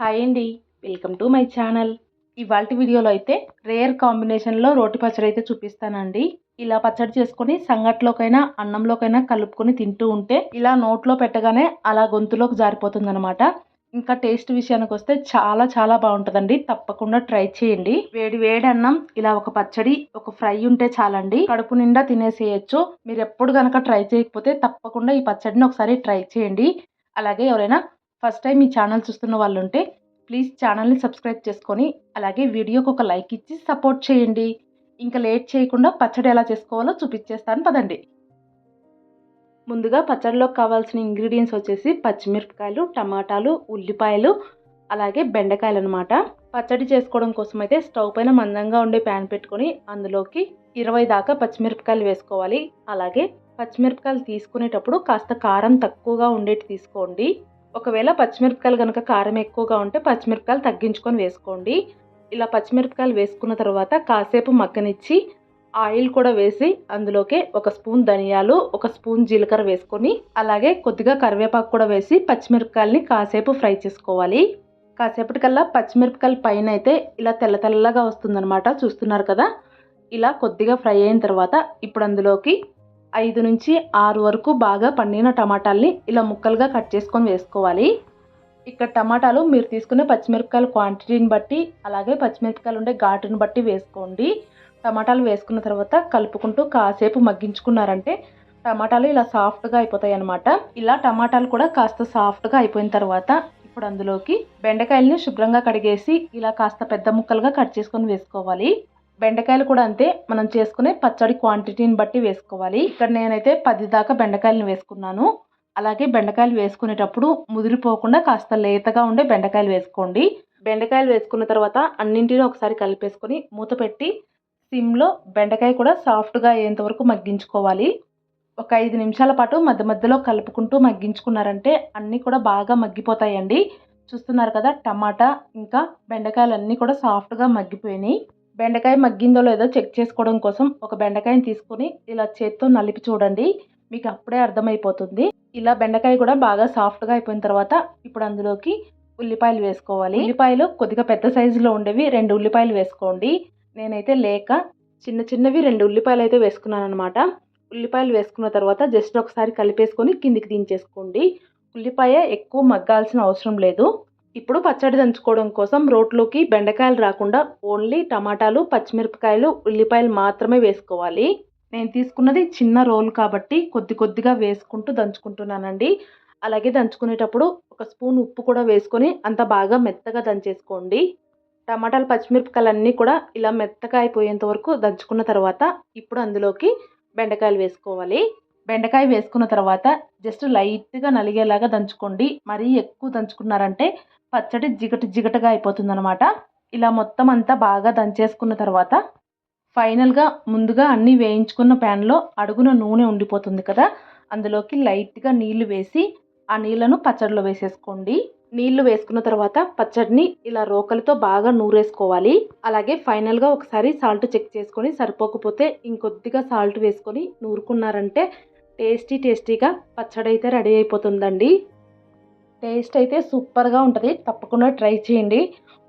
Hi అండి. Welcome to my channel. ఇవాళ వీడియోలో అయితే రేర్ కాంబినేషన్లో రోటి పచ్చడి అయితే చూపిస్తానండి. ఇలా పచ్చడి చేసుకొని సంగట్లోకైనా అన్నంలోకైనా కలుపుకొని తింటూ ఉంటే ఇలా నోట్లో పెట్టగానే అలా గొంతులోకి జారిపోతుంది అనమాట ఇంకా టేస్ట్ విషయానికి వస్తే చాలా చాలా బాగుంటుందండి. తప్పకుండా ట్రై చేయండి. వేడి వేడి అన్నం ఇలా ఒక పచ్చడి ఒక ఫ్రై ఉంటే చాలండి. కడుపు నిండా తినేసేయచ్చు. మీరు ఎప్పుడు కనుక ట్రై చేయకపోతే తప్పకుండా ఈ పచ్చడిని ఒకసారి ట్రై చేయండి. అలాగే ఎవరైనా ఫస్ట్ టైం ఈ ఛానల్ చూస్తున్న వాళ్ళు ఉంటే ప్లీజ్ ఛానల్ని సబ్స్క్రైబ్ చేసుకొని అలాగే వీడియోకి ఒక లైక్ ఇచ్చి సపోర్ట్ చేయండి. ఇంకా లేట్ చేయకుండా పచ్చడి ఎలా చేసుకోవాలో చూపించేస్తాను పదండి. ముందుగా పచ్చడిలోకి కావాల్సిన ఇంగ్రీడియంట్స్ వచ్చేసి పచ్చిమిరపకాయలు టమాటాలు ఉల్లిపాయలు అలాగే బెండకాయలు అనమాట పచ్చడి చేసుకోవడం కోసం అయితే స్టవ్ పైన మందంగా ఉండే ప్యాన్ పెట్టుకొని అందులోకి ఇరవై దాకా పచ్చిమిరపకాయలు వేసుకోవాలి. అలాగే పచ్చిమిరపకాయలు తీసుకునేటప్పుడు కాస్త కారం తక్కువగా ఉండేటి తీసుకోండి. ఒకవేళ పచ్చిమిరపకాయలు కనుక కారం ఎక్కువగా ఉంటే పచ్చిమిరపకాయలు తగ్గించుకొని వేసుకోండి. ఇలా పచ్చిమిరపకాయలు వేసుకున్న తర్వాత కాసేపు మగ్గనిచ్చి ఆయిల్ కూడా వేసి అందులోకి ఒక స్పూన్ ధనియాలు ఒక స్పూన్ జీలకర్ర వేసుకొని అలాగే కొద్దిగా కరివేపాకు కూడా వేసి పచ్చిమిరపకాయలని కాసేపు ఫ్రై చేసుకోవాలి. కాసేపటికల్లా పచ్చిమిరపకాయల పైన అయితే ఇలా తెల్ల తెల్లగా వస్తుందన్నమాట. చూస్తున్నారు కదా? ఇలా కొద్దిగా ఫ్రై అయిన తర్వాత ఇప్పుడు అందులోకి ఐదు నుంచి ఆరు వరకు బాగా పండిన టమాటాలని ఇలా ముక్కలుగా కట్ చేసుకొని వేసుకోవాలి. ఇక్కడ టమాటాలు మీరు తీసుకునే పచ్చిమిరపకాయల క్వాంటిటీని బట్టి అలాగే పచ్చిమిరపకాయలు ఉండే ఘాటుని బట్టి వేసుకోండి. టమాటాలు వేసుకున్న తర్వాత కలుపుకుంటూ కాసేపు మగ్గించుకున్నారంటే టమాటాలు ఇలా సాఫ్ట్గా అయిపోతాయి అనమాట ఇలా టమాటాలు కూడా కాస్త సాఫ్ట్గా అయిపోయిన తర్వాత ఇప్పుడు అందులోకి బెండకాయలని శుభ్రంగా కడిగేసి ఇలా కాస్త పెద్ద ముక్కలుగా కట్ చేసుకొని వేసుకోవాలి. బెండకాయలు కూడా అంతే మనం చేసుకునే పచ్చడి క్వాంటిటీని బట్టి వేసుకోవాలి. ఇక్కడ నేనైతే పది దాకా బెండకాయలను వేసుకున్నాను. అలాగే బెండకాయలు వేసుకునేటప్పుడు ముదిరిపోకుండా కాస్త లేతగా ఉండే బెండకాయలు వేసుకోండి. బెండకాయలు వేసుకున్న తర్వాత అన్నింటినీ ఒకసారి కలిపేసుకొని మూత పెట్టి సిమ్లో బెండకాయ కూడా సాఫ్ట్గా అయ్యేంత వరకు మగ్గించుకోవాలి. ఒక ఐదు నిమిషాల పాటు మధ్య మధ్యలో కలుపుకుంటూ మగ్గించుకున్నారంటే అన్నీ కూడా బాగా మగ్గిపోతాయండి. చూస్తున్నారు కదా టమాటా ఇంకా బెండకాయలు అన్నీ కూడా సాఫ్ట్గా మగ్గిపోయినాయి. బెండకాయ మగ్గిందో లేదో చెక్ చేసుకోవడం కోసం ఒక బెండకాయని తీసుకొని ఇలా చేత్తో నలిపి చూడండి. మీకు అప్పుడే అర్థమైపోతుంది. ఇలా బెండకాయ కూడా బాగా సాఫ్ట్గా అయిపోయిన తర్వాత ఇప్పుడు అందులోకి ఉల్లిపాయలు వేసుకోవాలి. ఉల్లిపాయలు కొద్దిగా పెద్ద సైజులో ఉండేవి రెండు ఉల్లిపాయలు వేసుకోండి. నేనైతే లేక చిన్న చిన్నవి రెండు ఉల్లిపాయలు అయితే వేసుకున్నాను అనమాట ఉల్లిపాయలు వేసుకున్న తర్వాత జస్ట్ ఒకసారి కలిపేసుకొని కిందికి దించేసుకోండి. ఉల్లిపాయ ఎక్కువ మగ్గాల్సిన అవసరం లేదు. ఇప్పుడు పచ్చడి దంచుకోవడం కోసం రోట్లోకి బెండకాయలు రాకుండా ఓన్లీ టమాటాలు పచ్చిమిరపకాయలు ఉల్లిపాయలు మాత్రమే వేసుకోవాలి. నేను తీసుకున్నది చిన్న రోల్ కాబట్టి కొద్ది కొద్దిగా వేసుకుంటూ దంచుకుంటున్నానండి. అలాగే దంచుకునేటప్పుడు ఒక స్పూన్ ఉప్పు కూడా వేసుకొని అంత బాగా మెత్తగా దంచేసుకోండి. టమాటాలు పచ్చిమిరపకాయలు అన్నీ కూడా ఇలా మెత్తగా అయిపోయేంత వరకు దంచుకున్న తర్వాత ఇప్పుడు అందులోకి బెండకాయలు వేసుకోవాలి. బెండకాయ వేసుకున్న తర్వాత జస్ట్ లైట్గా నలిగేలాగా దంచుకోండి. మరీ ఎక్కువ దంచుకున్నారంటే పచ్చడి జిగట జిగటగా అయిపోతుంది అనమాట ఇలా మొత్తం అంతా బాగా దంచేసుకున్న తర్వాత ఫైనల్గా ముందుగా అన్నీ వేయించుకున్న ప్యాన్లో అడుగున నూనె ఉండిపోతుంది కదా అందులోకి లైట్గా నీళ్ళు వేసి ఆ నీళ్ళను పచ్చడిలో వేసేసుకోండి. నీళ్ళు వేసుకున్న తర్వాత పచ్చడిని ఇలా రోకలితో బాగా నూరేసుకోవాలి. అలాగే ఫైనల్గా ఒకసారి సాల్ట్ చెక్ చేసుకొని సరిపోకపోతే ఇంకొద్దిగా సాల్ట్ వేసుకొని నూరుకున్నారంటే టేస్టీ టేస్టీగా పచ్చడి అయితే రెడీ అయిపోతుందండి. టేస్ట్ అయితే సూపర్గా ఉంటుంది. తప్పకుండా ట్రై చేయండి.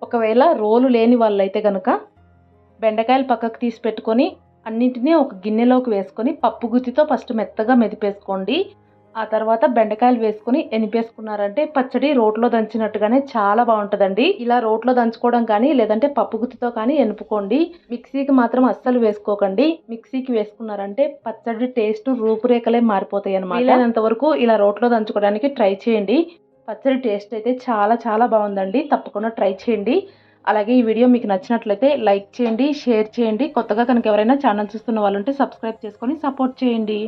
ఒకవేళ రోలు లేని వాళ్ళైతే కనుక బెండకాయలు పక్కకు తీసి పెట్టుకొని అన్నింటినీ ఒక గిన్నెలోకి వేసుకొని పప్పు గుత్తితో ఫస్ట్ మెత్తగా మెదిపేసుకోండి. ఆ తర్వాత బెండకాయలు వేసుకొని ఎనిపేసుకున్నారంటే పచ్చడి రోట్లో దంచినట్టుగానే చాలా బాగుంటుందండి. ఇలా రోట్లో దంచుకోవడం కానీ లేదంటే పప్పు గుత్తితో కానీ ఎనుపుకోండి. మిక్సీకి మాత్రం అస్సలు వేసుకోకండి. మిక్సీకి వేసుకున్నారంటే పచ్చడి టేస్ట్ రూపురేఖలే మారిపోతాయి అనమాట వీలైనంత వరకు ఇలా రోట్లో దంచుకోవడానికి ట్రై చేయండి. పచ్చడి టేస్ట్ అయితే చాలా చాలా బాగుందండి. తప్పకుండా ట్రై చేయండి. అలాగే ఈ వీడియో మీకు నచ్చినట్లయితే లైక్ చేయండి షేర్ చేయండి. కొత్తగా కనుక ఎవరైనా ఛానల్ చూస్తున్న వాళ్ళు ఉంటే సబ్స్క్రైబ్ చేసుకొని సపోర్ట్ చేయండి.